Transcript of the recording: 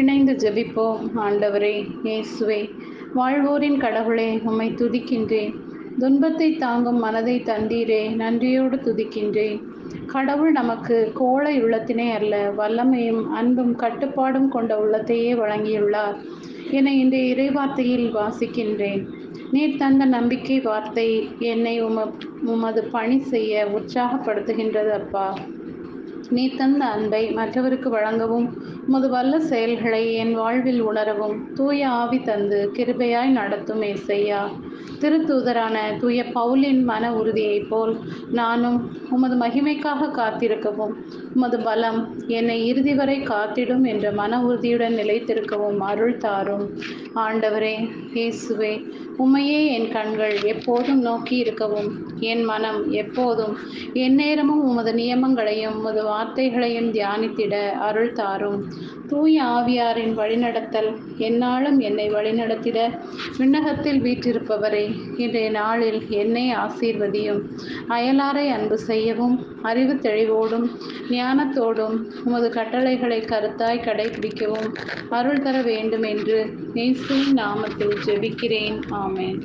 இணைந்து ஜெபிப்போம் ஆண்டவரே இயேசுவே. வாழ்வோரின் கடவுளே உம்மை துதிக்கின்றேன் துன்பத்தை தாங்கும் மனதை தந்தீரே நன்றியோடு துதிக்கின்றேன் கடவுள் நமக்கு கோழை உள்ளத்தினை அல்ல வல்லமையும் அன்பும் கட்டுப்பாடும் கொண்ட உள்ளத்தையே வழங்கியுள்ளார். என இந்த இறைவார்த்தையில் வாசிக்கின்றேன். நீர் தந்த நம்பிக்கை வார்த்தை என்னை உம உமது பணி செய்ய உற்சாகப்படுத்துகின்றது அப்பா. நீ தந்த அன்பை மற்றவருக்கு வழங்கவும் உமது வல்ல செயல்களை என் வாழ்வில் உணரவும் தூய ஆவி தந்து கிருபையாய் நடத்தும் ஏசையா. திருத்தூதரான தூய பவுலின் மன உறுதியைப் போல் நானும் உமது மகிமைக்காக காத்திருக்கவும் உமது பலம் என்னை இறுதி வரை காத்திடும் என்ற மன உறுதியுடன் நிலைத்திருக்கவும் அருள் தாரும். ஆண்டவரே இயேசுவே உமையே என் கண்கள் எப்போதும் நோக்கி இருக்கவும் என் மனம் எப்போதும் எந்நேரமும் உமது நியமங்களையும் உமது வார்த்தைகளையும் தியானித்திட அருள் தாரும். தூய ஆவியாரின் வழிநடத்தல் எந்நாளும் என்னை வழிநடத்திட விண்ணகத்தில் வீற்றிருப்பவர் இன்றைய நாளில் என்னை ஆசீர்வதியும். அயலாரை அன்பு செய்யவும் அறிவு தெளிவோடும் ஞானத்தோடும் உமது கட்டளைகளை கருத்தாய் கடைபிடிக்கவும் அருள் தர வேண்டும் என்று நேசின் நாமத்தில் ஜெபிக்கிறேன். ஆமேன்.